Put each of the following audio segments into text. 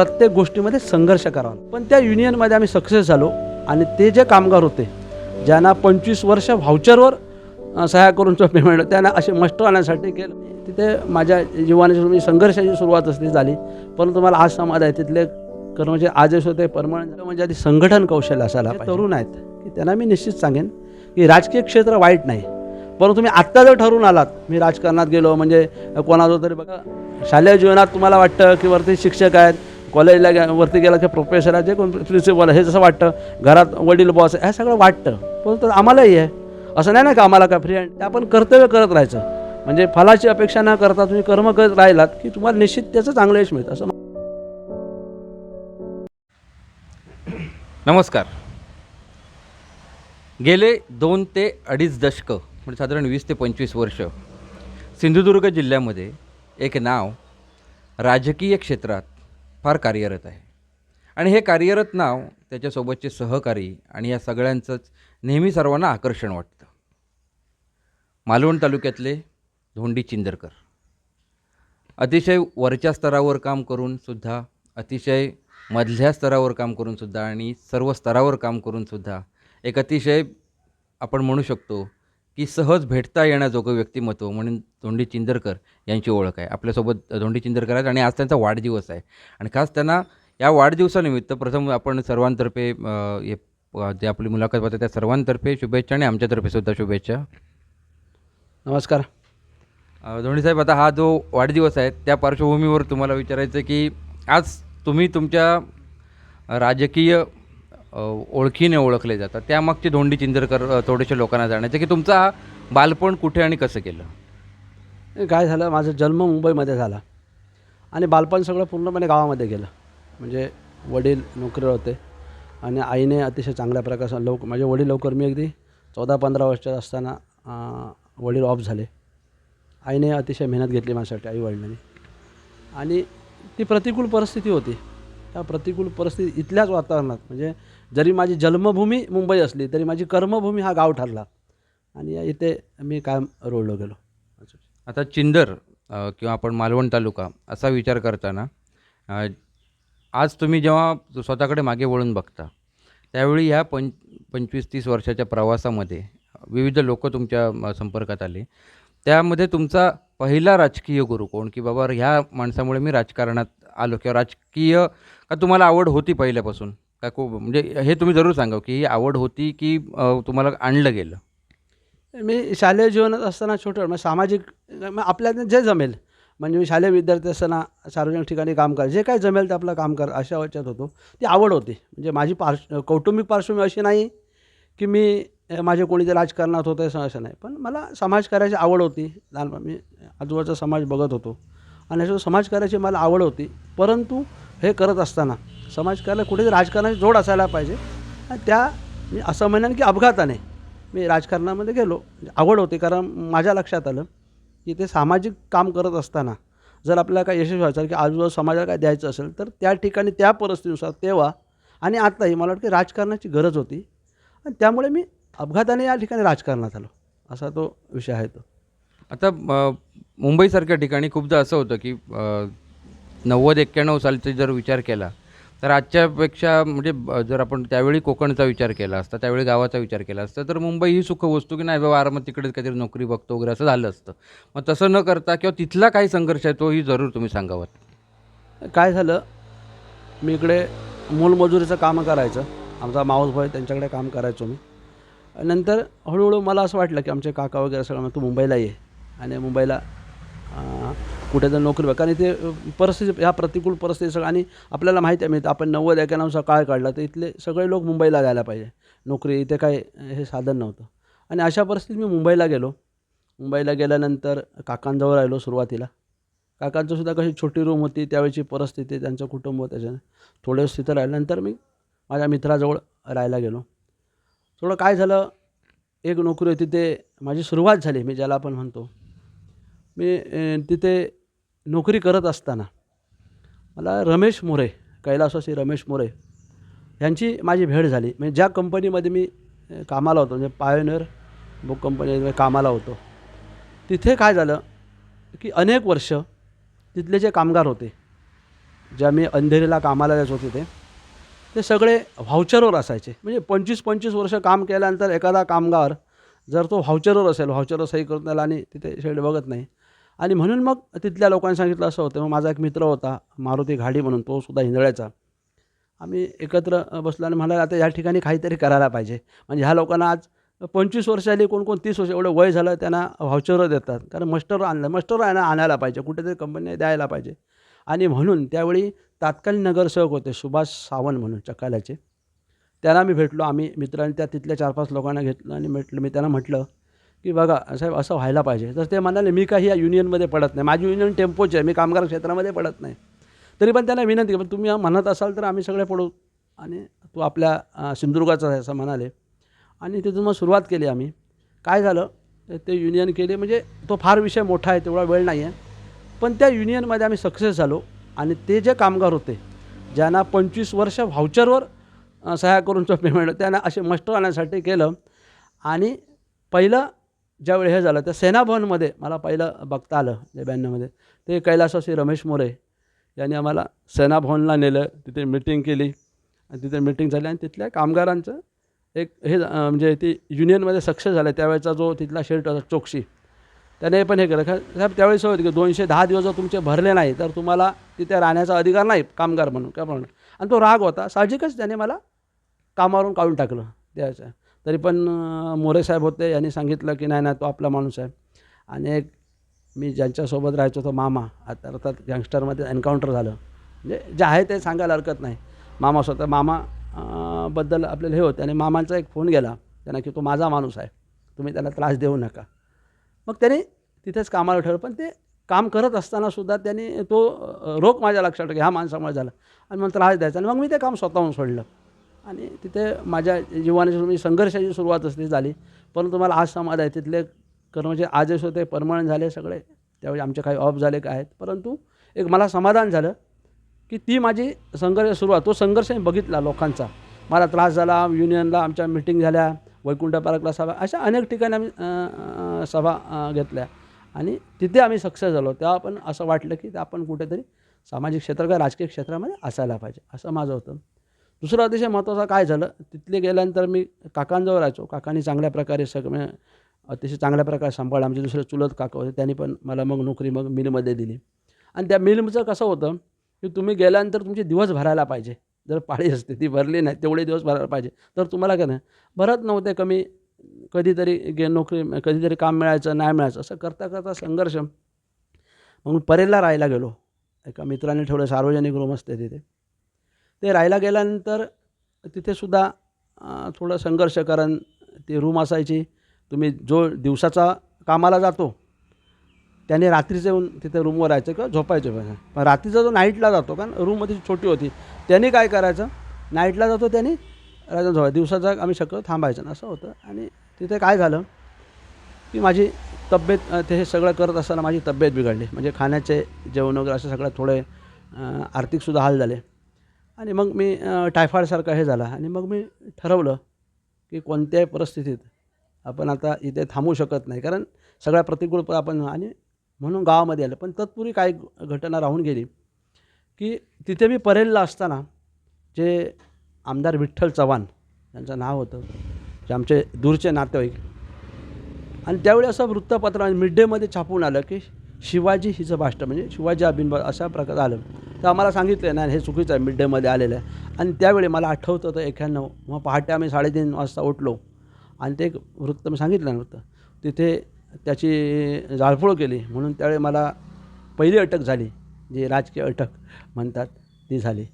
प्रत्येक गोष्टीमध्ये संघर्ष करावा. पण त्या युनियनमध्ये आम्ही सक्सेस झालो आणि ते जे कामगार होते ज्यांना पंचवीस वर्ष व्हाउचरवर अ, सह्या करून पेमेंट त्यांना असे मस्ट आणण्यासाठी केलं. तिथे माझ्या जीवनाची मी संघर्षाची सुरुवात असली झाली. परंतु मला आज समाज आहे तिथले कर्मचारी आजच होते परमनंट म्हणजे आधी संघटन कौशल्य असायला. तरुण आहेत. की त्यांना मी निश्चित सांगेन की राजकीय क्षेत्र वाईट नाही. परंतु तुम्ही आत्ता जर ठरवून आलात मी राजकारणात गेलो म्हणजे कोणाचं तरी बघा शालेय जीवनात तुम्हाला वाटतं की वरती शिक्षक आहेत कॉलेजला गे वरती गेला की प्रोफेसर आहे जे कोण प्रिन्सिपल आहे हे जसं वाटतं. घरात वडील बॉस आहे हे सगळं वाटतं. परंतु आम्हालाही आहे. असं नाही ना का आम्हाला का फ्री हँड ते आपण कर्तव्य करत राहायचं. म्हणजे फलाची अपेक्षा न करता तुम्ही कर्म करत राहिलात की तुम्हाला निश्चित त्याचं चांगलं यश मिळतं. असं नमस्कार. गेले दोन ते अडीच दशकं म्हणजे साधारण वीस ते पंचवीस वर्ष सिंधुदुर्ग जिल्ह्यामध्ये एक नाव राजकीय क्षेत्रात फार कार्यरत आहे. आणि हे कार्यरत नाव त्याच्यासोबतचे सहकारी आणि या सगळ्यांचंच नेहमी सर्वांना आकर्षण वाटतं. मालवण तालुक्यातले धोंडी चिंदरकर. अतिशय वरच्या स्तरावर काम करूनसुद्धा अतिशय मधल्या स्तरावर काम करूनसुद्धा आणि सर्व स्तरावर काम करूनसुद्धा एक अतिशय आपण म्हणू शकतो की सहज भेटता येण्याजोगं व्यक्तिमत्व म्हणून धोंडी चिंदरकर यांची ओळख आहे. आपल्यासोबत धोंडी चिंदरकर आहेत आणि आज त्यांचा वाढदिवस आहे. आणि खास त्यांना या वाढदिवसानिमित्त प्रथम आपण सर्वांतर्फे हे जे आपली मुलाखत पाहते त्या सर्वांतर्फे शुभेच्छा आणि आमच्यातर्फे सुद्धा शुभेच्छा. नमस्कार. धोनी साहेब आता हा जो वाढदिवस आहे त्या पार्श्वभूमीवर तुम्हाला विचारायचं की आज तुम्ही तुमच्या राजकीय ओळखीने ओळखले जातात. त्यामागची धोंडी चिंदरकर थोडेसे लोकांना जाण्याचं. की तुमचा बालपण कुठे आणि कसं केलं? काय झालं? माझा जन्म मुंबईमध्ये झाला. आणि बालपण सगळं पूर्णपणे गावामध्ये गेलं. म्हणजे वडील नोकरीवर होते. आणि आईने अतिशय चांगल्या प्रकारे लवकर माझे वडील लवकर मी अगदी चौदा पंधरा वर्षात असताना वडील ऑफ झाले. आईने अतिशय मेहनत घेतली माझ्यासाठी आई वडिलांनी आणि ती प्रतिकूल परिस्थिती होती. त्या प्रतिकूल परिस्थिती इथल्याच वातावरणात. म्हणजे जरी माझी जन्मभूमी मुंबई असली तरी माझी कर्मभूमी हा गाव ठरला. आणि या इथे मी कायम रोडलो गेलो. आता चिंदर किंवा आपण मालवण तालुका असा विचार करताना आज तुम्ही जेव्हा स्वतःकडे मागे वळून बघता त्यावेळी ह्या पं पंचवीस तीस वर्षाच्या प्रवासामध्ये विविध लोक तुमच्या संपर्कात आले. त्यामध्ये तुमचा पहिला राजकीय गुरु कोण? की बाबा ह्या माणसामुळे मी राजकारणात आलो किंवा राजकीय का तुम्हाला आवड होती पहिल्यापासून? का को म्हणजे हे तुम्ही जरूर सांगा की ही आवड होती की अ, तुम्हाला आणलं गेलं? मी शालेय जीवनात असताना छोटं म्हणजे सामाजिक मग आपल्याला जे जमेल म्हणजे मी शालेय विद्यार्थी असताना सार्वजनिक ठिकाणी काम कर जे काय जमेल ते आपलं काम कर अशा ह्याच्यात होतो. ती आवड होती. म्हणजे माझी पार्श कौटुंबिक पार्श्वभूमी अशी नाही की मी अ, माझे कोणी जे राजकारणात होतं असं असं नाही. पण मला समाज करायची आवड होती. लहानपण मी आजूबाजूचा समाज बघत होतो. आणि अशा करायची मला आवड होती. परंतु हे करत असताना समाजकार्याला कुठेतरी राजकारणाची जोड असायला पाहिजे. आणि त्या मी असं म्हणेन की अपघाताने मी राजकारणामध्ये गेलो. म्हणजे आवड होती कारण माझ्या लक्षात आलं की ते सामाजिक काम करत असताना जर आपल्याला काय यशस्वी व्हायचं की आजूबाजू समाजाला काय द्यायचं असेल तर त्या ठिकाणी त्या परिस्थितीनुसार तेव्हा आणि आताही मला वाटतं राजकारणाची गरज होती. आणि त्यामुळे मी अपघाताने या ठिकाणी राजकारणात आलो. असा तो विषय आहे तो. आता मुंबईसारख्या ठिकाणी खूपदा असं होतं की नव्वद एक्क्याण्णव सालचा जर विचार केला तर आजच्यापेक्षा म्हणजे जर आपण त्यावेळी कोकणचा विचार केला असता त्यावेळी गावाचा विचार केला असता तर मुंबई ही सुख वस्तू की नाही बाबा आरामात तिकडे काहीतरी नोकरी बघतो वगैरे असं झालं असतं. मग तसं न करता किंवा तिथला काही संघर्ष आहे तोही जरूर तुम्ही सांगावात काय झालं? मी इकडे मोलमजुरीचं कामं करायचं. आमचा माऊस भाई त्यांच्याकडे काम करायचो मी. नंतर हळूहळू मला असं वाटलं की आमचे काका वगैरे सगळं मग तू मुंबईला ये. आणि मुंबईला कुठे जर नोकरी बघ. कारण इथे परिस्थिती ह्या प्रतिकूल परिस्थिती सगळं आणि आपल्याला माहिती आहे मी आपण नव्वद एक्याण्णवचा काळ काढला तर इथले सगळे लोक मुंबईला जायला पाहिजे. नोकरी इथे काय हे साधन नव्हतं. आणि अशा परिस्थितीत मी मुंबईला गेलो. मुंबईला गेल्यानंतर काकांजवळ राहिलो सुरुवातीला. काकांचंसुद्धा कशी छोटी रूम होती त्यावेळची परिस्थिती त्यांचं कुटुंब त्याच्यानं थोडे दिवस तिथं राहिल्यानंतर मी माझ्या मित्राजवळ राहायला गेलो. थोडं काय झालं एक नोकरी होती ते माझी सुरुवात झाली मी ज्याला आपण म्हणतो. मी तिथे नोकरी करत असताना मला रमेश मोरे कैलासवासी रमेश मोरे यांची माझी भेट झाली. म्हणजे ज्या कंपनीमध्ये मी कामाला होतो म्हणजे पायोनियर बुक कंपनीमध्ये कामाला होतो तिथे काय झालं की अनेक वर्ष तिथले जे कामगार होते ज्या मी अंधेरीला कामाला जायचो तिथे ते सगळे व्हाउचरवर असायचे. म्हणजे पंचवीस पंचवीस वर्ष काम केल्यानंतर एखादा कामगार जर तो व्हाउचरवर असेल व्हाउचरवर सही करून त्याला आणि तिथे शेड बघत नाही आणि म्हणून मग तिथल्या लोकांनी सांगितलं असं होतं. मग माझा एक मित्र होता मारुती घाडी म्हणून तो सुद्धा हिंदळ्याचा. आम्ही एकत्र बसलो आणि म्हणाला आता या ठिकाणी काहीतरी करायला पाहिजे. म्हणजे ह्या लोकांना आज पंचवीस वर्ष आली कोण कोण तीस वर्ष एवढं वय झालं त्यांना व्हाउचरं देतात. कारण मस्टर आणलं मस्टर आणा आणायला पाहिजे कुठेतरी कंपनी द्यायला पाहिजे. आणि म्हणून त्यावेळी तात्कालीन नगरसेवक होते सुभाष सावंत म्हणून चकाल्याचे त्यांना मी भेटलो आम्ही मित्रांनी त्या तिथल्या चार पाच लोकांना घेतलं आणि म्हटलं मी त्यांना म्हटलं की बघा साहेब असं व्हायला पाहिजे. तर ते म्हणाले मी काही या युनियनमध्ये पडत नाही. माझी युनियन टेम्पोची आहे. मी कामगार क्षेत्रामध्ये पडत नाही. तरी पण त्यांना विनंती पण तुम्ही म्हणत असाल तर आम्ही सगळे पडू. आणि तू आपल्या सिंधुदुर्गाचा आहे असं म्हणाले. आणि तिथून मग सुरुवात केली आम्ही. काय झालं? ते युनियन केले म्हणजे तो फार विषय मोठा आहे तेवढा वेळ नाही आहे पण त्या युनियनमध्ये आम्ही सक्सेस झालो. आणि ते जे कामगार होते ज्यांना पंचवीस वर्ष व्हाउचरवर सह्या करून पेमेंट त्यांना असे मस्टर आणण्यासाठी केलं. आणि पहिलं ज्यावेळी हे झालं त्या सेनाभवनमध्ये मला पहिलं बघता आलं जे ब्याण्णवमध्ये ते कैलासवासी रमेश मोरे यांनी आम्हाला सेनाभवनला नेलं तिथे मिटिंग केली. आणि तिथे मिटिंग झाली आणि तिथल्या कामगारांचं एक हे म्हणजे ती युनियनमध्ये सक्सेस झालं. त्यावेळेचा जो तिथला शेल्ट होता चोक्शी त्याने पण हे केलं. का साहेब त्यावेळेस होतं की दोनशे दहा दिवस जर तुमचे भरले नाही तर तुम्हाला तिथे राहण्याचा अधिकार नाही कामगार म्हणून काय म्हणून. आणि तो राग होता. साहजिकच त्याने मला कामावरून काढून टाकलं त्याचं तरी पण मोरे साहेब होते यांनी सांगितलं की नाही नाही तो आपला माणूस आहे. आणि एक मी ज्यांच्यासोबत राहायचो तो मामा आता अर्थात गँगस्टरमध्ये एन्काउंटर झालं. म्हणजे जे आहे ते सांगायला हरकत नाही. मामा स्वतः मामा बद्दल आपल्याला हे होते. आणि मामांचा एक फोन गेला त्यांना की तो माझा माणूस आहे. तुम्ही त्याला त्रास देऊ नका. मग त्याने तिथेच कामाला ठेवलं. पण ते काम करत असतानासुद्धा त्यांनी तो रोख रोग माझ्या लक्षात ठेव की ह्या माणसामुळे झाला. आणि मग त्रास द्यायचा. आणि मग मी ते काम स्वतःहून सोडलं. आणि तिथे माझ्या जीवनाची म्हणजे संघर्षाची सुरुवात असते झाली. परंतु मला आज समाज आहे तिथले कर्मचारी आजच होते परमनंट झाले सगळे. त्यावेळी आमचे काही ऑफ झाले काय आहेत. परंतु एक मला समाधान झालं की ती माझी संघर्ष सुरुवात तो संघर्ष मी बघितला लोकांचा. मला त्रास झाला युनियनला आमच्या मिटिंग झाल्या वैकुंठ पार्कला सभा अशा अनेक ठिकाणी आम्ही सभा घेतल्या. आणि तिथे आम्ही सक्सेस झालो. तेव्हा पण असं वाटलं की ते आपण कुठेतरी सामाजिक क्षेत्र किंवा राजकीय क्षेत्रामध्ये असायला पाहिजे असं माझं होतं. दुसरं अतिशय महत्त्वाचं काय झालं? तिथले गेल्यानंतर मी काकांजवळ राहायचो. काकांनी चांगल्या प्रकारे सगळं म्हणजे अतिशय चांगल्या प्रकारे सांभाळलं. आमचे दुसरे चुलत काका होते. त्यांनी पण मला मग नोकरी मग मिलमध्ये दिली. आणि त्या मिलचं कसं होतं की तुम्ही गेल्यानंतर तुमचे दिवस भरायला पाहिजे. जर पाळी असते ती भरली नाही तेवढे दिवस भरायला पाहिजे. तर तुम्हाला काय नाही भरत नव्हते कमी. कधीतरी गे नोकरी कधीतरी काम मिळायचं नाही मिळायचं. असं करता करता संघर्ष. मग मी परेलला राहायला गेलो. एका मित्राने ठेवलं सार्वजनिक रूम असते तिथे. ते राहायला गेल्यानंतर तिथेसुद्धा थोडं संघर्ष कारण ती रूम असायची. तुम्ही जो दिवसाचा कामाला जातो त्याने रात्रीचं येऊन तिथे रूमवर राहायचं किंवा झोपायचं. पण पण रात्रीचा जो नाईटला जातो कारण रूम ती छोटी होती त्याने काय करायचं? नाईटला जातो त्याने राजा झोपाय दिवसाचा आम्ही शक्य थांबायचं असं होतं. आणि तिथे काय झालं की माझी तब्येत ते हे सगळं करत असताना माझी तब्येत बिघडली. म्हणजे खाण्याचे जेवण वगैरे असे सगळं थोडे आर्थिकसुद्धा हाल झाले. आणि मग मी टायफॉईडसारखं हे झाला आणि मग मी ठरवलं की कोणत्याही परिस्थितीत आपण आता इथे थांबू शकत नाही. कारण सगळ्या प्रतिकूल आपण आणि म्हणून गावामध्ये आलं. पण तत्पूर्वी काही घटना राहून गेली की तिथे मी परेलला असताना जे आमदार विठ्ठल चव्हाण यांचं नाव होतं जे आमचे दूरचे नातेवाईक आणि त्यावेळी असं वृत्तपत्र मिड डेमध्ये छापून आलं की शिवाजी हिचं भाष्ट म्हणजे शिवाजी अभिनव अशा प्रकारे आलं तर आम्हाला सांगितलं नाही हे चुकीचं आहे मिड डेमध्ये आलेलं आहे. आणि त्यावेळी मला आठवतं होतं एक्याण्णव मग पहाटे आम्ही साडेतीन वाजता उठलो. आणि ते एक वृत्त मी सांगितलं नव्हतं. तिथे त्याची जाळपोळ केली. म्हणून त्यावेळी मला पहिली अटक झाली जी राजकीय अटक म्हणतात ती झाली.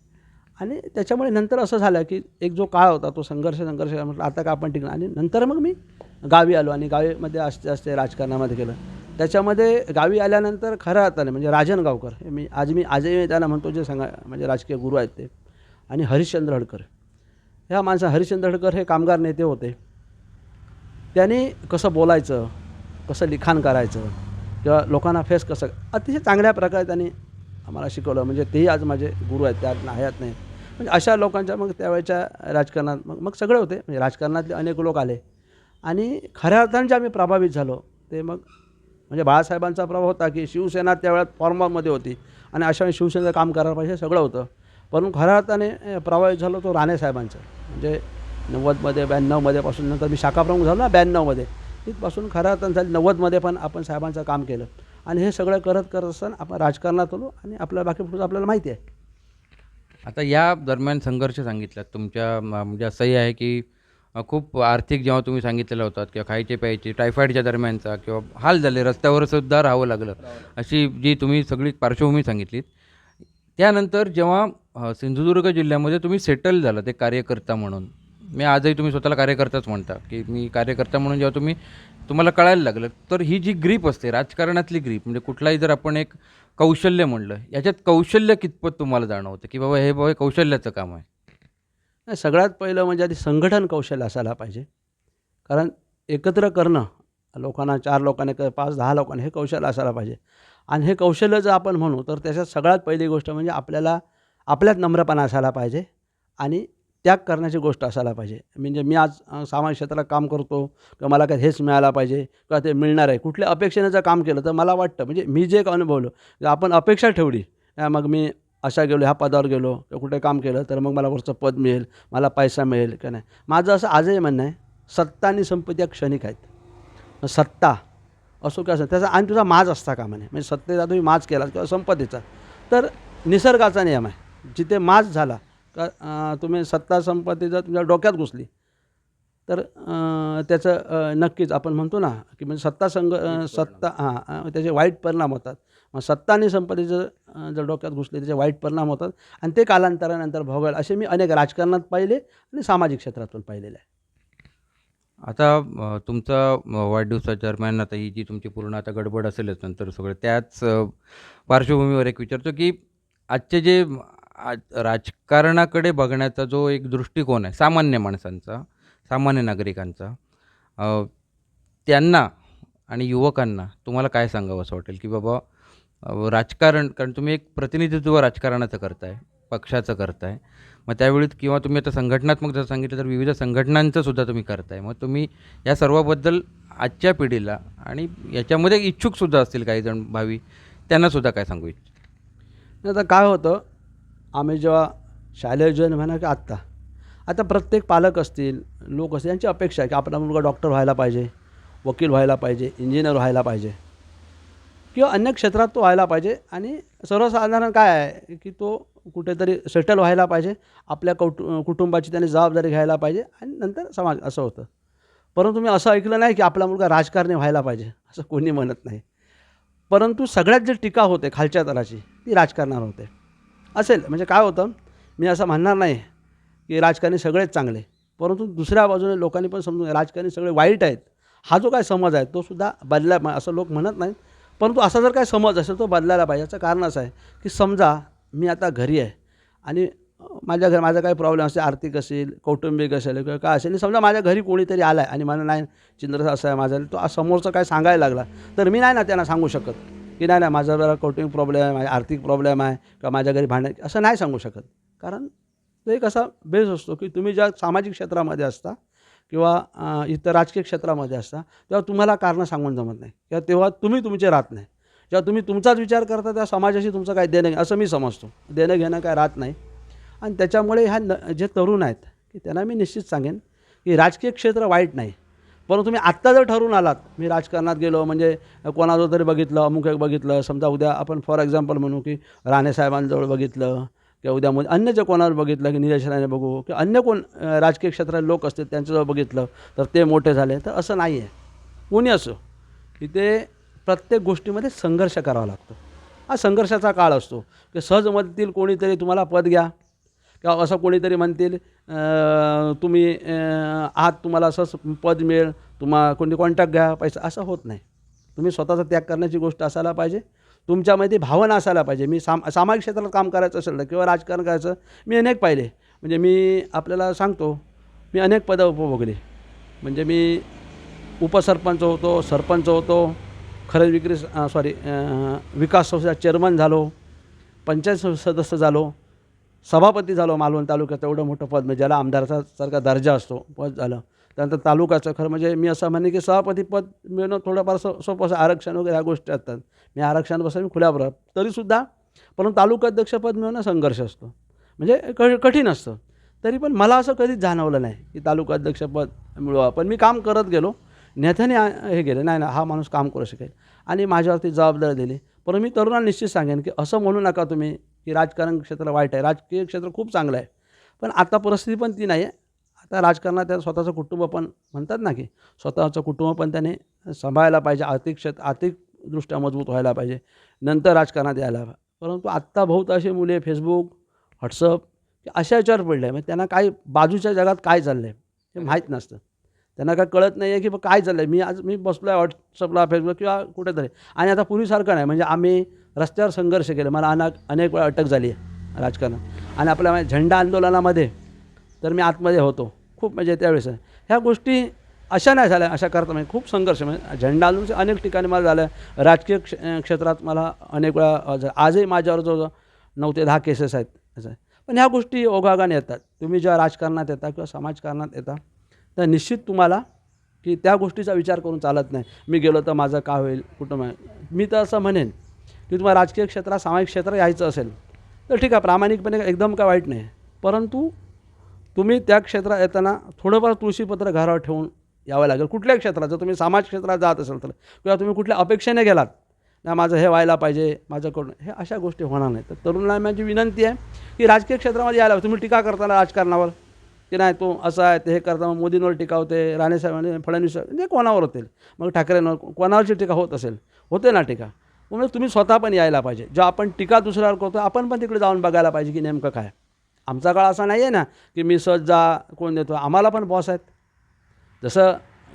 आणि त्याच्यामुळे नंतर असं झालं की एक जो काळ होता तो संघर्ष संघर्ष म्हटलं आता का आपण टिकणार? आणि नंतर मग मी गावी आलो आणि गावीमध्ये असते असते राजकारणामध्ये केलं त्याच्यामध्ये गावी आल्यानंतर खऱ्या अर्थाने म्हणजे राजन गावकर हे मी आज मी आजही त्यांना म्हणतो जे सांगा म्हणजे राजकीय गुरु आहेत ते आणि हरिश्चंद्र हडकर. ह्या माणसा हरिश्चंद्र हडकर हे कामगार नेते होते. त्यांनी कसं बोलायचं कसं लिखाण करायचं किंवा लोकांना फेस कसं अतिशय चांगल्या प्रकारे त्यांनी आम्हाला शिकवलं. म्हणजे तेही आज माझे गुरु आहेत त्यात आहेत नाही. म्हणजे अशा लोकांच्या मग त्यावेळेच्या राजकारणात मग मग सगळे होते. म्हणजे राजकारणातले अनेक लोक आले. आणि खऱ्या अर्थाने जे आम्ही प्रभावित झालो ते मग म्हणजे बाळासाहेबांचा प्रभाव होता की शिवसेना त्यावेळेत फॉर्ममध्ये होती. आणि अशा वेळी शिवसेनेचं काम करायला पाहिजे सगळं होतं. परंतु खऱ्या अर्थाने प्रभावित झालो तो राणेसाहेबांचा म्हणजे नव्वदमध्ये ब्याण्णवमध्ये पासून नंतर मी शाखाप्रमुख झालो ना ब्याण्णवमध्ये. तिथपासून खऱ्या अर्थानं झाली नव्वदमध्ये पण आपण साहेबांचं काम केलं. आणि हे सगळं करत करत असताना आपण राजकारणात आलो आणि आपल्याला बाकी पुढचं आपल्याला माहिती आहे. आता या दरम्यान संघर्ष सांगितला तुमच्या म्हणजे असंही आहे की खूप आर्थिक जेव्हा तुम्ही सांगितलेलं होतात किंवा खायचे प्यायचे टायफॉईडच्या दरम्यानचा किंवा हाल झाले रस्त्यावर सुद्धा राहावं लागलं अशी जी तुम्ही सगळी पार्श्वभूमी सांगितलीत. त्यानंतर जेव्हा सिंधुदुर्ग जिल्ह्यामध्ये तुम्ही सेटल झाला ते कार्यकर्ता म्हणून. मी आजही तुम्ही स्वतःला कार्यकर्ताच म्हणता की मी कार्यकर्ता म्हणून जेव्हा तुम्ही तुम्हाला कळायला लागलं तर ही जी ग्रीप असते राजकारणातली ग्रीप म्हणजे कुठलाही जर आपण एक कौशल्य म्हणलं याच्यात कौशल्य कितपत तुम्हाला जाणवतं? की बाबा हे बाबा हे कौशल्याचं काम आहे. नाही, सगळ्यात पहिलं म्हणजे आधी संघटन कौशल्य असायला पाहिजे. कारण एकत्र करणं लोकांना चार लोकांनी क पाच दहा लोकांनी हे कौशल्य असायला पाहिजे. आणि हे कौशल्य जर आपण म्हणू तर त्याच्यात सगळ्यात पहिली गोष्ट म्हणजे आपल्याला आपल्यात नम्रपणा असायला पाहिजे आणि त्याग करण्याची गोष्ट असायला पाहिजे. म्हणजे मी आज सामाजिक क्षेत्रात काम करतो किंवा मला काय हेच मिळायला पाहिजे किंवा ते मिळणार आहे. कुठल्या अपेक्षेने जर काम केलं तर मला वाटतं म्हणजे मी जे एक अनुभवलं आपण अपेक्षा ठेवली मग मी अशा गेलो ह्या पदावर गेलो किंवा कुठे काम केलं तर मग मला वरचं पद मिळेल मला पैसा मिळेल का नाही? माझं असं आजही म्हणणं आहे सत्ता आणि संपत्ती या क्षणिक आहेत. सत्ता असो की असं त्याचा आणि तुझा माज असता कामा म्हणे म्हणजे सत्तेचा तुम्ही माज केला किंवा संपत्तीचा. तर निसर्गाचा नियम आहे. जिथे माज झाला का तुम्ही सत्ता संपत्ती जर तुमच्या डोक्यात घुसली तर त्याचं नक्कीच आपण म्हणतो ना की म्हणजे सत्ता संघ सत्ता हां त्याचे वाईट परिणाम होतात. मग सत्ता आणि संपत्तीचं जर डोक्यात घुसले त्याचे वाईट परिणाम होतात. आणि ते कालांतरानंतर भोगाल असे मी अनेक राजकारणात पाहिले आणि सामाजिक क्षेत्रात पण पाहिलेले आहे. आता तुमचा वाढदिवसाच्या दरम्यान आता ही जी तुमची पूर्ण आता गडबड असेलच नंतर सगळं त्याच पार्श्वभूमीवर एक विचारतो की आजचे जे आज राजकारणाकडे बघण्याचा जो एक दृष्टिकोन आहे सामान्य माणसांचा सामान्य नागरिकांचा त्यांना आणि युवकांना तुम्हाला काय सांगावं असं वाटेल? की बाबा राजकारण कारण तुम्ही एक प्रतिनिधित्व राजकारणाचं करताय पक्षाचं करताय. मग त्यावेळी किंवा तुम्ही आता संघटनात्मक जर सांगितलं तर विविध संघटनांचं सुद्धा तुम्ही करताय. मग तुम्ही या सर्वाबद्दल आजच्या पिढीला आणि याच्यामध्ये इच्छुकसुद्धा असतील काही जण भावी त्यांनासुद्धा काय सांगू इच्छ आता काय होतं आम्ही जेव्हा शालेय जीवन म्हणा की आत्ता आता प्रत्येक पालक असतील लोक असतील यांची अपेक्षा आहे की आपला मुलगा डॉक्टर व्हायला पाहिजे वकील व्हायला पाहिजे इंजिनियर व्हायला पाहिजे. किंवा अन्य क्षेत्रात तो व्हायला पाहिजे. आणि सर्वसाधारण काय आहे की तो कुठेतरी सेटल व्हायला पाहिजे. आपल्या कौटु कुटुंबाची त्याने जबाबदारी घ्यायला पाहिजे आणि नंतर समाज असं होतं. परंतु मी असं ऐकलं नाही की आपला मुलगा राजकारणी व्हायला पाहिजे असं कोणी म्हणत नाही. परंतु सगळ्यात जी टीका होते खालच्या तराची ती राजकारणावर होते. असेल म्हणजे काय होतं मी असं म्हणणार नाही की राजकारणी सगळेच चांगले. परंतु दुसऱ्या बाजूने लोकांनी पण समजून राजकारणी सगळे वाईट आहेत. हा जो काय समज आहे तो सुद्धा बदला असं लोक म्हणत नाहीत. परंतु असा जर काय समज असेल तो बदलायला पाहिजे. याचं कारण असं आहे की समजा मी आता घरी आहे आणि माझ्या घर माझा काही प्रॉब्लेम असेल आर्थिक असेल कौटुंबिक असेल किंवा काय असेल आणि समजा माझ्या घरी कोणीतरी आला आहे आणि मला नाही चिंद्र असं आहे माझा तो समोरचं काय सांगायला लागला तर मी नाही ना त्यांना सांगू शकत की नाही नाही माझा जरा कौटुंबिक प्रॉब्लेम आहे माझा आर्थिक प्रॉब्लेम आहे किंवा माझ्या घरी भांडण असं नाही सांगू शकत. कारण तो एक असा बेस असतो की तुम्ही ज्या सामाजिक क्षेत्रामध्ये असता किंवा इतर राजकीय क्षेत्रामध्ये असता तेव्हा तुम्हाला कारणं सांगून जमत नाही. किंवा तेव्हा तुम्ही तुमचे राहत नाही. जेव्हा तुम्ही तुमचाच विचार करता तेव्हा समाजाशी तुमचं काय देणं असं मी समजतो. देणं घेणं काय राहत नाही. आणि त्याच्यामुळे ह्या न जे तरुण आहेत की त्यांना मी निश्चित सांगेन की राजकीय क्षेत्र वाईट नाही. परंतु तुम्ही आत्ता जर ठरवून आलात मी राजकारणात गेलो म्हणजे कोणाचं तरी बघितलं अमुक एक बघितलं समजा उद्या आपण फॉर एक्झाम्पल म्हणू की राणेसाहेबांजवळ बघितलं किंवा उद्या अन्य जे कोणावर बघितलं की निलेश राणे बघू किंवा अन्य कोण राजकीय क्षेत्रात लोक असतील त्यांच्याजवळ बघितलं तर ते मोठे झाले. तर असं नाही आहे कोणी असो ते प्रत्येक गोष्टीमध्ये संघर्ष करावा लागतो. हा संघर्षाचा काळ असतो. की सहज मदतील कोणीतरी तुम्हाला पद घ्या किंवा असं कोणीतरी म्हणतील तुम्ही आत आहात तुम्हाला असंच पद मिळेल तुम्हा कोणी कॉन्टॅक्ट घ्या पैसा असं होत नाही. तुम्ही स्वतःचा त्याग करण्याची गोष्ट असायला पाहिजे. तुमच्यामध्ये भावना असायला पाहिजे. मी साम सामाजिक क्षेत्रात काम करायचं असेल तर किंवा राजकारण करायचं मी अनेक पाहिले. म्हणजे मी आपल्याला सांगतो मी अनेक पदं उपभोगली. म्हणजे मी उपसरपंच होतो सरपंच होतो खरेदी विक्री सॉरी विकास संस्थेचा चेअरमन झालो पंचायत सदस्य झालो सभापती झालो मालवण तालुक्यात एवढं मोठं पद. म्हणजे ज्याला आमदाराचा सारखा दर्जा असतो पद झालं. त्यानंतर तालुकाचं खरं म्हणजे मी असं म्हणे की सभापतीपद मिळणं थोडंफार सो सोपं असं आरक्षण वगैरे ह्या गोष्टी असतात. मी आरक्षणापासून मी खुल्या बरोबर तरीसुद्धा परंतु तालुका अध्यक्षपद मिळणं संघर्ष असतो. म्हणजे क कठीण असतं. तरी पण मला असं कधीच जाणवलं नाही की तालुका अध्यक्षपद मिळवा. पण मी काम करत गेलो. नेत्याने हे गेले नाही ना हा माणूस काम करू शकेल. आणि माझ्यावरती जबाबदारी दिली. पण मी तरुणांना निश्चित सांगेन की असं म्हणू नका तुम्ही की राजकारण क्षेत्र वाईट आहे. राजकीय क्षेत्र खूप चांगलं आहे. पण आता परिस्थिती पण ती नाही आहे आता राजकारणात त्या स्वतःचं कुटुंब पण म्हणतात ना की स्वतःचं कुटुंब पण त्याने सांभाळायला पाहिजे आर्थिक क्षेत्र आर्थिकदृष्ट्या मजबूत व्हायला पाहिजे नंतर राजकारणात यायला परंतु आत्ता बहुत असे मुले फेसबुक व्हॉट्सअप अशा याच्यावर पडले. म्हणजे त्यांना काय बाजूच्या जगात काय चाललं आहे हे माहीत नसतं. त्यांना काय कळत नाही आहे की काय चाललं आहे मी आज मी बसलो आहे व्हॉट्सअपला फेसबुक किंवा कुठेतरी. आणि आता पूर्वीसारखं नाही. म्हणजे आम्ही रस्त्यावर संघर्ष केले. मला अना अनेक वेळा अटक झाली आहे राजकारणात. आणि आपल्या झेंडा आंदोलनामध्ये तर मी आतमध्ये होतो. खूप म्हणजे त्यावेळेस ह्या गोष्टी अशा नाही झाल्या अशा करता म्हणजे खूप संघर्ष म्हणजे झेंडा आंदोलनाचे अनेक ठिकाणी मला झालं. राजकीय क्ष क्षेत्रात मला अनेक वेळा झा- आजही माझ्यावर जो नऊ ते दहा केसेस आहेत असं. आहे. पण ह्या गोष्टी ओघागाने येतात. तुम्ही जेव्हा राजकारणात येता किंवा समाजकारणात येता तर निश्चित तुम्हाला की त्या गोष्टीचा विचार करून चालत नाही. मी गेलो तर माझं काय होईल कुठं मी तर असं म्हणेन की तुम्हाला राजकीय क्षेत्रात सामाजिक क्षेत्र यायचं असेल तर ठीक आहे प्रामाणिकपणे एकदम काय वाईट नाही. परंतु तुम्ही त्या क्षेत्रात येताना थोडंफार तुळशीपत्र घरावर ठेवून यावं लागेल. कुठल्याही क्षेत्रात जर तुम्ही समाज क्षेत्रात जात असाल तर किंवा तुम्ही कुठल्या अपेक्षेने गेलात ना माझं हे व्हायला पाहिजे माझं करून हे अशा गोष्टी होणार नाही तर तरुणाला माझी विनंती आहे की राजकीय क्षेत्रामध्ये यायला तुम्ही टीका करताना राजकारणावर की नाही तो असं आहे ते हे करता मग मोदींवर टीका होते राणेसाहेबांनी फडणवीस जे म्हणजे कोणावर होतील? मग ठाकरेंवर कोणावरची टीका होत असेल? होते ना टीका. म्हणजे तुम्ही स्वतः पण यायला पाहिजे. जेव्हा आपण टीका दुसऱ्यावर करतो आपण पण तिकडे जाऊन बघायला पाहिजे की नेमकं काय. आमचा काळ असा नाही आहे ना की मी सहज जा कोण देतो. आम्हाला पण बॉस आहेत. जसं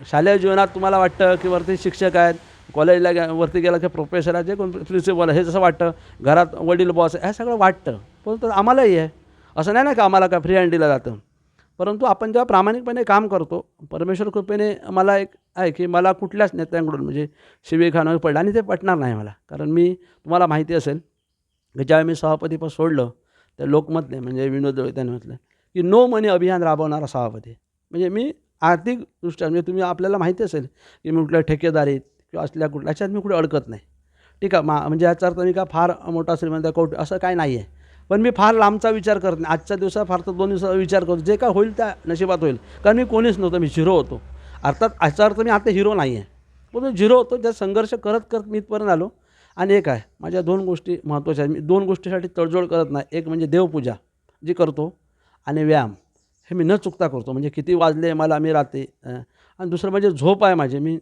शालेय जीवनात तुम्हाला वाटतं की वरती शिक्षक आहेत कॉलेजला गे वरती गेला की प्रोफेसर आहे जे कोण प्रिन्सिपल आहे हे जसं वाटतं. घरात वडील बॉस आहे हे सगळं वाटतं. परंतु आम्हालाही आहे. असं नाही ना का आम्हाला काय फ्री हँड दिलं जातं. परंतु आपण जेव्हा प्रामाणिकपणे काम करतो परमेश्वर कृपेने मला एक आहे की मला कुठल्याच नेत्यांकडून म्हणजे शिवी पडलं आणि ते पटणार नाही मला. कारण मी तुम्हाला माहिती असेल की ज्यावेळी मी सभापतीपद सोडलं तर लोकमतने म्हणजे विनोद त्यांनी म्हटलं. की नो मनी अभियान राबवणारा सभापती. म्हणजे मी आर्थिकदृष्ट्या म्हणजे तुम्ही आपल्याला माहिती असेल की मी कुठल्या ठेकेदारीत किंवा असल्या कुठल्या याच्यात मी कुठे अडकत नाही. ठीक आहे मा म्हणजे याचा अर्थ मी का फार मोठा श्रीमंत कौट असं काय नाही आहे. पण मी फार लांबचा विचार करत नाही. आजच्या दिवसात फार तर दोन दिवसाचा विचार करतो. जे काय होईल त्या नशिबात होईल. कारण मी कोणीच नव्हतं मी झिरो होतो. अर्थात याचा अर्थ मी आता हिरो नाही आहे. पण मी झिरो होतो ज्या संघर्ष करत करत मी इथपर्यंत आलो. आणि एक आहे माझ्या दोन गोष्टी महत्त्वाच्या आहेत. मी दोन गोष्टीसाठी तडजोड करत नाही. एक म्हणजे देवपूजा जी करतो आणि व्यायाम. हे मी न चुकता करतो. म्हणजे किती वाजले मला मी राहते आणि दुसरं म्हणजे झोप आहे माझी. मी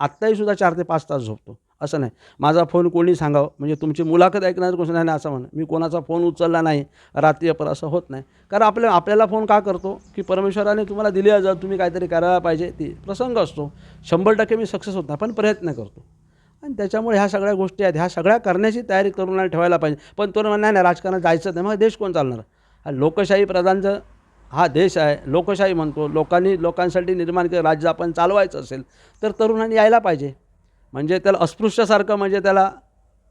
आत्ताही सुद्धा चार ते पाच तास झोपतो. असं नाही. माझा फोन कोणी सांगावं? म्हणजे तुमची मुलाखत ऐकणार कोण? नाही नाही असं म्हण. मी कोणाचा फोन उचलला नाही. रात्री अपर असं होत नाही. कारण आपल्या आपल्याला फोन का करतो? की परमेश्वराने तुम्हाला दिली आहे जर तुम्ही काहीतरी करायला पाहिजे ती प्रसंग असतो. शंभर टक्के मी सक्सेस होत नाही पण प्रयत्न करतो. आणि त्याच्यामुळे ह्या सगळ्या गोष्टी आहेत. ह्या सगळ्या करण्याची तयारी तरुणाने ठेवायला पाहिजे. पण तरुण नाही नाही राजकारणात जायचं नाही. मग देश कोण चालणार? हा लोकशाही प्रधानचं हा देश आहे. लोकशाही म्हणतो. लोकांनी लोकांसाठी निर्माण केलं राज्य आपण चालवायचं असेल तर तरुणांनी यायला पाहिजे. म्हणजे त्याला अस्पृश्यासारखं म्हणजे त्याला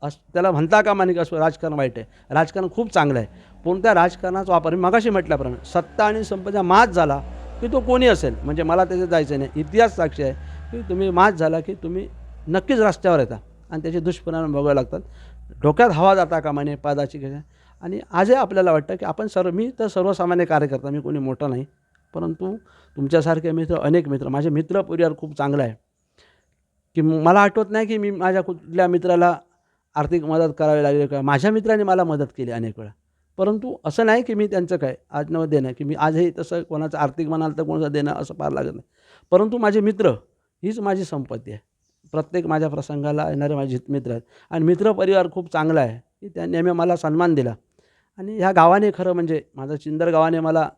अस त्याला म्हणता का मानिक असं राजकारण वाईट आहे. राजकारण खूप चांगलं आहे. कोणत्या राजकारणाचा वापर मी मगाशी म्हटल्याप्रमाणे सत्ता आणि संपदा मात झाला की तो कोणी असेल? म्हणजे मला त्याच्यात जायचं नाही. इतिहास साक्षी आहे की तुम्ही मात झाला की तुम्ही नक्कीच रस्त्यावर येता आणि त्याचे दुष्परिणाम भोगावे लागतात. डोक्यात हवा जाता कामाने पादाची कशा आणि आजही आपल्याला वाटतं की आपण सर्व मी तर सर्वसामान्य कार्यकर्ता मी कोणी मोठं नाही. परंतु तुमच्यासारखे मित्र अनेक मित्र माझे मित्र परिवार खूप चांगला आहे. की मला आठवत नाही की मी माझ्या कुठल्या मित्राला आर्थिक मदत करावी लागली का माझ्या मित्राने मला मदत केली अनेक वेळा. परंतु असं नाही की मी त्यांचं काय आज न देणं की मी आजही तसं कोणाचं आर्थिक म्हणाल तर कोणाचं देणं असं फार लागत नाही. परंतु माझे मित्र हीच माझी संपत्ती आहे. प्रत्येक माझ्या प्रसंगाला येणारे माझे मित्र आहेत. आणि मित्र परिवार खूप चांगला आहे. की त्या नेहमी मला सन्मान दिला. आणि ह्या गावाने खरं म्हणजे माझं चिंदर गावाने मला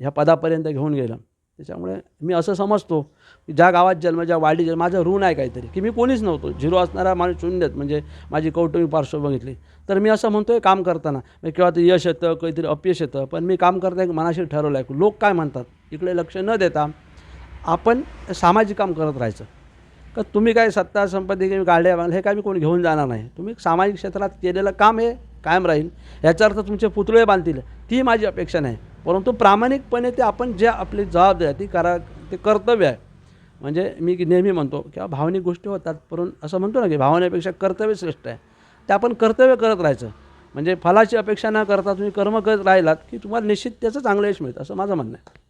ह्या पदापर्यंत घेऊन गेलं. त्याच्यामुळे मी असं समजतो की ज्या गावात जन्म ज्या वाडी जन्म माझं ऋण आहे काहीतरी. की मी कोणीच नव्हतो. झिरो असणारा माणूस शून्यत म्हणजे माझी कौटुंबिक पार्श्व बघितली तर मी असं म्हणतो आहे काम करताना. म्हणजे ते यश येतं काहीतरी अपयश येतं. पण मी काम करताना एक मनाशी ठरवलं आहे लोक काय म्हणतात? इकडे लक्ष न देता आपण सामाजिक काम करत राहायचं. का तुम्ही काय सत्ता संपत्ती किंवा गाड्या बांधल्या हे काय मी कोणी घेऊन जाणार नाही? तुम्ही सामाजिक क्षेत्रात केलेलं काम हे कायम राहील. याचा अर्थ तुमचे पुतळे बांधतील ती माझी अपेक्षा नाही. परंतु प्रामाणिकपणे ते आपण जे आपली जबाबदारी आहे ती करा ते कर्तव्य आहे. म्हणजे मी की नेहमी म्हणतो किंवा भावनिक गोष्टी होतात परंतु असं म्हणतो ना की भावनेपेक्षा कर्तव्य श्रेष्ठ आहे. ते आपण कर्तव्य करत राहायचं. म्हणजे फलाची अपेक्षा न करता तुम्ही कर्म करत राहिलात की तुम्हाला निश्चित त्याचं चांगलं यश मिळतं असं माझं म्हणणं आहे.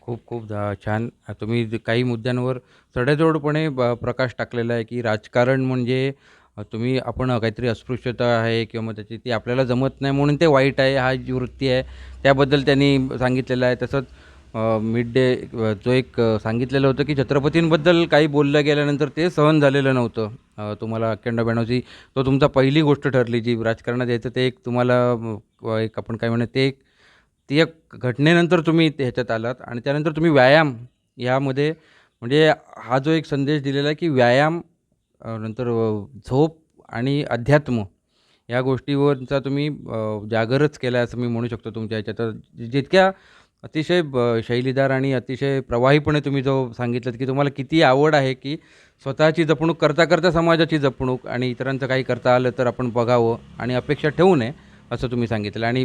खूप खूप धा- छान. तुम्ही काही मुद्द्यांवर सडेजोडपणे ब- प्रकाश टाकलेला आहे की राजकारण म्हणजे तुम्ही आपण काहीतरी अस्पृश्यता आहे किंवा मग त्याची ती आपल्याला जमत नाही म्हणून ते वाईट आहे हा जी वृत्ती आहे त्याबद्दल त्यांनी सांगितलेलं आहे. तसंच मिड डे जो एक सांगितलेलं होतं की छत्रपतींबद्दल काही बोललं गेल्यानंतर ते सहन झालेलं नव्हतं. तुम्हाला अखंड ब्याण्णवची तो तुमचा पहिली गोष्ट ठरली जी राजकारणात यायचं ते एक तुम्हाला एक आपण काय म्हणत ते एक ती एक घटनेनंतर तुम्ही ते ह्याच्यात आलात आणि त्यानंतर तुम्ही व्यायाम यामध्ये म्हणजे हा जो एक संदेश दिलेला आहे की व्यायाम नंतर झोप आणि अध्यात्म या गोष्टीवरचा तुम्ही जागरच केला आहे असं मी म्हणू शकतो तुमच्या ह्याच्यात. जितक्या अतिशय ब शैलीदार आणि अतिशय प्रवाहीपणे तुम्ही जो सांगितलं की तुम्हाला किती आवड आहे की स्वतःची जपणूक करता करता समाजाची जपणूक आणि इतरांचं काही करता आलं तर आपण बघावं आणि अपेक्षा ठेवू नये असं तुम्ही सांगितलं. आणि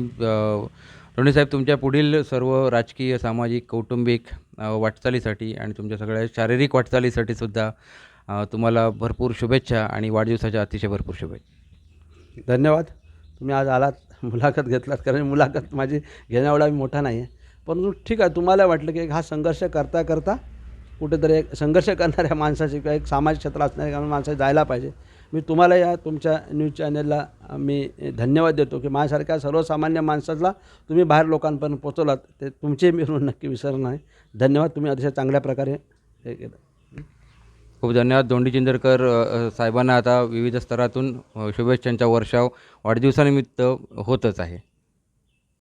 लोणी साहेब तुमच्या पुढील सर्व राजकीय सामाजिक कौटुंबिक वाटचालीसाठी आणि तुमच्या सगळ्या शारीरिक वाटचालीसाठी सुद्धा तुम्हाला भरपूर शुभेच्छा आणि वाढदिवसाच्या अतिशय भरपूर शुभेच्छा. धन्यवाद. तुम्ही आज आलात मुलाखत घेतलात कारण मुलाखत माझी घेण्यावेळा मी मोठा नाही आहे परंतु ठीक आहे तुम्हाला वाटलं की हा संघर्ष करता करता कुठेतरी एक संघर्ष करणाऱ्या माणसाची किंवा एक सामाजिक क्षेत्र असणाऱ्या माणसाची जायला पाहिजे. मी तुम्हाला या तुमच्या न्यूज चॅनलला मी धन्यवाद देतो की माझ्यासारख्या सर्वसामान्य माणसाला तुम्ही बाहेर लोकांपर्यंत पोचवलात ते तुमचे मी ऋण नक्की विसरणार नाही. धन्यवाद. तुम्ही अतिशय चांगल्या प्रकारे हे केलं. खूप धन्यवाद दोंडी चिंदरकर साहेबांना. आता विविध स्तरातून शुभेच्छांचा वर्षाव वाढदिवसानिमित्त होतच आहे.